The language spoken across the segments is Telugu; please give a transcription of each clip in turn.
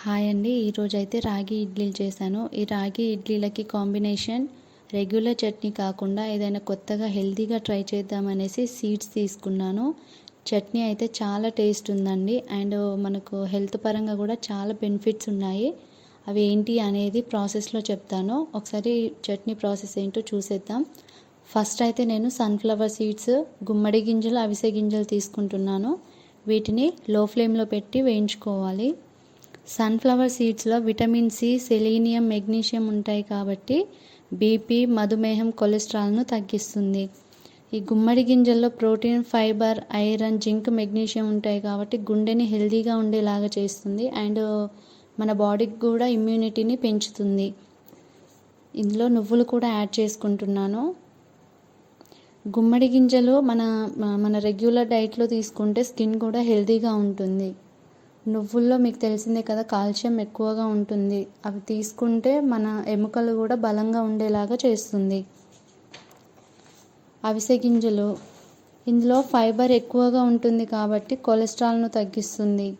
హాయ్ అండి. ఈరోజు అయితే రాగి ఇడ్లీలు చేశాను. ఈ రాగి ఇడ్లీలకి కాంబినేషన్ రెగ్యులర్ చట్నీ కాకుండా ఏదైనా కొత్తగా హెల్తీగా ట్రై చేద్దామనేసి సీడ్స్ తీసుకున్నాను. చట్నీ అయితే చాలా టేస్ట్ ఉందండి. అండ్ మనకు హెల్త్ పరంగా కూడా చాలా బెనిఫిట్స్ ఉన్నాయి. అవి ఏంటి అనేది ప్రాసెస్లో చెప్తాను. ఒకసారి చట్నీ ప్రాసెస్ ఏంటో చూసేద్దాం. ఫస్ట్ అయితే నేను సన్ఫ్లవర్ సీడ్స్ గుమ్మడి గింజలు అవిసె గింజలు తీసుకుంటున్నాను. వీటిని లో ఫ్లేమ్లో పెట్టి వేయించుకోవాలి. సన్ఫ్లవర్ సీడ్స్లో విటమిన్ సి సెలీనియం మెగ్నీషియం ఉంటాయి కాబట్టి బీపీ మధుమేహం కొలెస్ట్రాల్ను తగ్గిస్తుంది. ఈ గుమ్మడి గింజల్లో protein fibre iron zinc magnesium ఉంటాయి కాబట్టి గుండెని హెల్దీగా ఉండేలాగా చేస్తుంది అండ్ మన బాడీకి కూడా ఇమ్యూనిటీని పెంచుతుంది. ఇందులో నువ్వులు కూడా యాడ్ చేసుకుంటున్నాను. గుమ్మడి గింజలు మన మన రెగ్యులర్ డైట్లో తీసుకుంటే స్కిన్ కూడా హెల్తీగా ఉంటుంది. నువ్వుల్లో మీకు తెలిసిందే కదా కాల్షియం ఎక్కువగా ఉంటుంది. అవి తీసుకుంటే మన ఎముకలు కూడా బలంగా ఉండేలాగా చేస్తుంది. అవిసె గింజలు. ఇందులో ఫైబర్ ఎక్కువగా ఉంటుంది కాబట్టి కొలెస్ట్రాల్ను తగ్గిస్తుంది.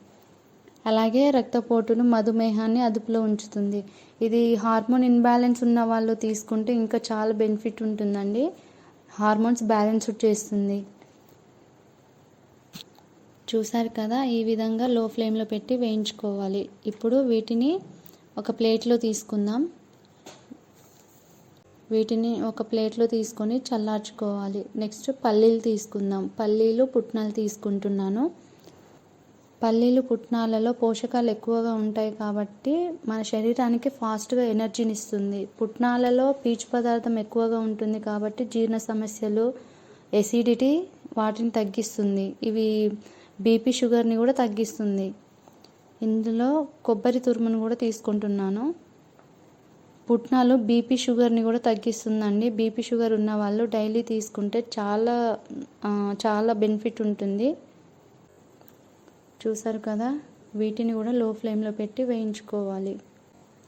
అలాగే రక్తపోటును మధుమేహాన్ని అదుపులో ఉంచుతుంది. ఇది హార్మోన్ ఇన్బ్యాలెన్స్ ఉన్న వాళ్ళు తీసుకుంటే ఇంకా చాలా బెనిఫిట్ ఉంటుందండి. హార్మోన్స్ బ్యాలెన్స్ చేస్తుంది. చూసారు కదా ఈ విధంగా లో ఫ్లేమ్లో పెట్టి వేయించుకోవాలి. ఇప్పుడు వీటిని ఒక ప్లేట్లో తీసుకుందాం. వీటిని ఒక ప్లేట్లో తీసుకొని చల్లార్చుకోవాలి. నెక్స్ట్ పల్లీలు తీసుకుందాం. పల్లీలు పుట్నాలు తీసుకుంటున్నాను. పల్లీలు పుట్నాలలో పోషకాలు ఎక్కువగా ఉంటాయి కాబట్టి మన శరీరానికి ఫాస్ట్గా ఎనర్జీని ఇస్తుంది పుట్నాలలో పీచు పదార్థం ఎక్కువగా ఉంటుంది కాబట్టి జీర్ణ సమస్యలు ఎసిడిటీ వాటిని తగ్గిస్తుంది. ఇవి బీపీ షుగర్ని కూడా తగ్గిస్తుంది. ఇందులో కొబ్బరి తురుమును కూడా తీసుకుంటున్నాను. పుట్నాలు బీపీ షుగర్ని కూడా తగ్గిస్తుందండి. బీపీ షుగర్ ఉన్న వాళ్ళు డైలీ తీసుకుంటే చాలా చాలా బెనిఫిట్ ఉంటుంది. చూసారు కదా? వీటిని కూడా లో ఫ్లేమ్లో పెట్టి వేయించుకోవాలి.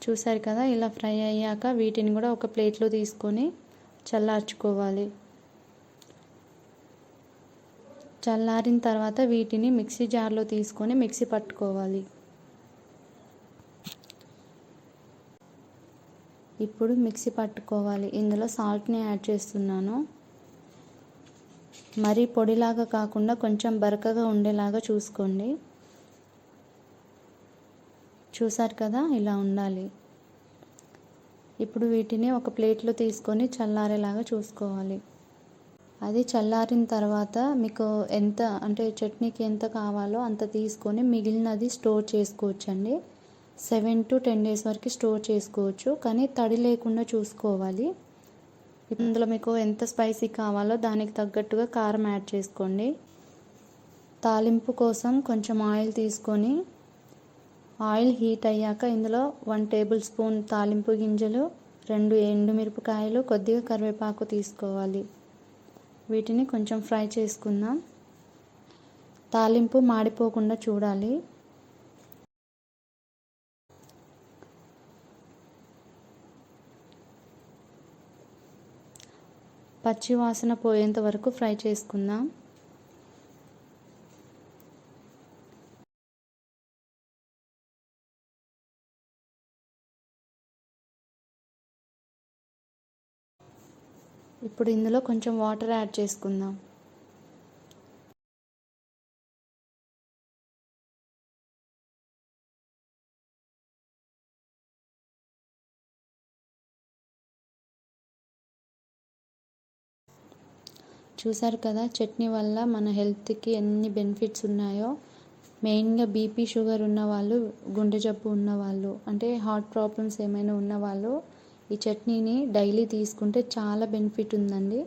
చూసారు కదా? ఇలా ఫ్రై అయ్యాక వీటిని కూడా ఒక ప్లేట్లో తీసుకొని చల్లార్చుకోవాలి. చల్లారిన తర్వాత వీటిని మిక్సీ జార్లో తీసుకొని మిక్సీ పట్టుకోవాలి. ఇప్పుడు మిక్సీ పట్టుకోవాలి. ఇందులో సాల్ట్ని యాడ్ చేస్తున్నాను. మరీ పొడిలాగా కాకుండా కొంచెం బరకగా ఉండేలాగా చూసుకోండి. చూసారు కదా? ఇలా ఉండాలి. ఇప్పుడు వీటిని ఒక ప్లేట్లో తీసుకొని చల్లారేలాగా చూసుకోవాలి. అది చల్లారిన తర్వాత మీకు ఎంత అంటే చట్నీకి ఎంత కావాలో అంత తీసుకొని మిగిలినది స్టోర్ చేసుకోవచ్చండి. సెవెన్ టు టెన్ డేస్ వరకు స్టోర్ చేసుకోవచ్చు కానీ తడి లేకుండా చూసుకోవాలి. ఇందులో మీకు ఎంత స్పైసీ కావాలో దానికి తగ్గట్టుగా కారం యాడ్ చేసుకోండి. తాలింపు కోసం కొంచెం ఆయిల్ తీసుకొని ఆయిల్ హీట్ అయ్యాక ఇందులో వన్ టేబుల్ స్పూన్ తాలింపు గింజలు రెండు ఎండుమిరపకాయలు కొద్దిగా కరివేపాకు తీసుకోవాలి. వీటిని కొంచెం ఫ్రై చేసుకుందాం. తాలింపు మాడిపోకుండా చూడాలి. పచ్చి వాసన పోయేంత వరకు ఫ్రై చేసుకుందాం. ఇప్పుడు ఇందులో కొంచెం వాటర్ యాడ్ చేసుకుందాం. చూసారు కదా చట్నీ వల్ల మన హెల్త్కి ఎన్ని బెనిఫిట్స్ ఉన్నాయో. మెయిన్గా బీపీ షుగర్ ఉన్న వాళ్ళు గుండె జబ్బు ఉన్న వాళ్ళు అంటే హార్ట్ ప్రాబ్లమ్స్ ఏమైనా ఉన్న వాళ్ళు ఈ చట్నీని డైలీ తీసుకుంటే చాలా బెనిఫిట్ ఉందండి.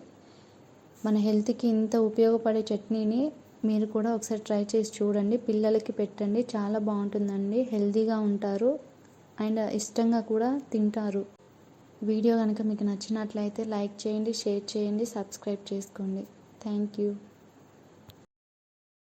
మన హెల్త్కి ఇంత ఉపయోగపడే చట్నీని మీరు కూడా ఒకసారి ట్రై చేసి చూడండి. పిల్లలకి పెట్టండి. చాలా బాగుంటుందండి. హెల్తీగా ఉంటారు. అండ్ ఇష్టంగా కూడా తింటారు. వీడియో కనుక మీకు నచ్చినట్లయితే లైక్ చేయండి షేర్ చేయండి సబ్స్క్రైబ్ చేసుకోండి. Thank you.